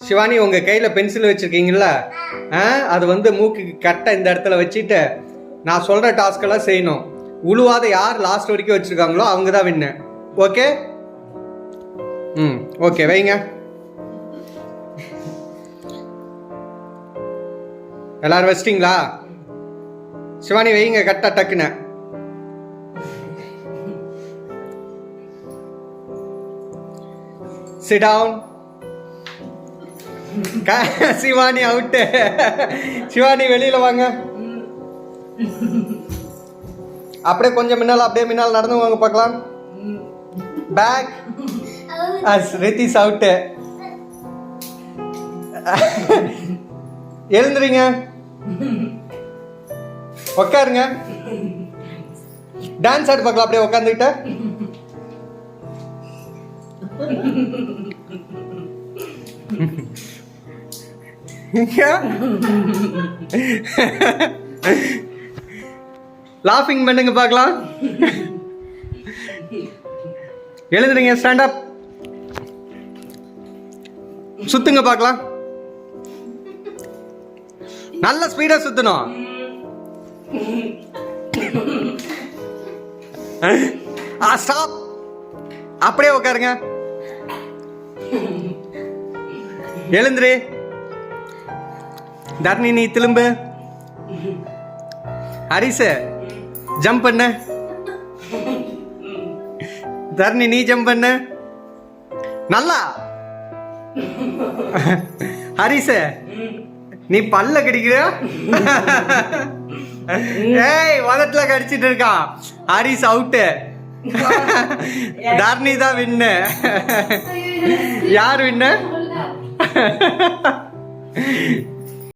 சிவானி உங்க கையில பென்சில் வச்சிருக்கீங்கல்ல? ஆ, அது வந்து மூக்குக்கு கரெக்டா இந்த இடத்துல வச்சுட்டு நான் சொல்ற டாஸ்க் எல்லாம் செய்யணும். உழுவாத யார் லாஸ்ட் வரைக்கும் வச்சிருக்காங்களோ அவங்க தான் வின்னு ஓகே ம் ஓகே வைங்க. எல்லாரும் வச்சிட்டிங்களா? சிவானி வைங்க கரெக்டா டக்குன்னு. Sit down Shivani out Shivani வெளியில வாங்க. அப்படியே கொஞ்சம் முன்னால் அப்படியே முன்னால் நடந்து வாங்க பார்க்கலாம். பேக் ரித்திஸ் அவுட்டு எழுந்துறீங்க. உட்காருங்க டான்ஸ் ஆடி பார்க்கலாம் அப்படியே உட்காந்துக்கிட்ட லாஃபிங் பண்ணுங்க பார்க்கலாம். எழுதுறீங்க ஸ்டாண்ட் அப் சுத்துங்க பார்க்கலாம். நல்ல ஸ்பீடா சுத்தணும். ஆ ஸ்டாப் அப்படியே உட்காருங்க. எழுந்துரு. தர்ணி நீ திரும்ப. ஹரிச ஜம்ப் பண்ண. தர்ணி நீ ஜம்ப் பண்ண. நல்லா. ஹரிச நீ பல்ல கடிக்கிறியா? ஏய் உதட்டுல கடிச்சிட்டு இருக்கான். ஹரிஸ் அவுட்டு தர்ணி தான் வின்னு யார் வின்னு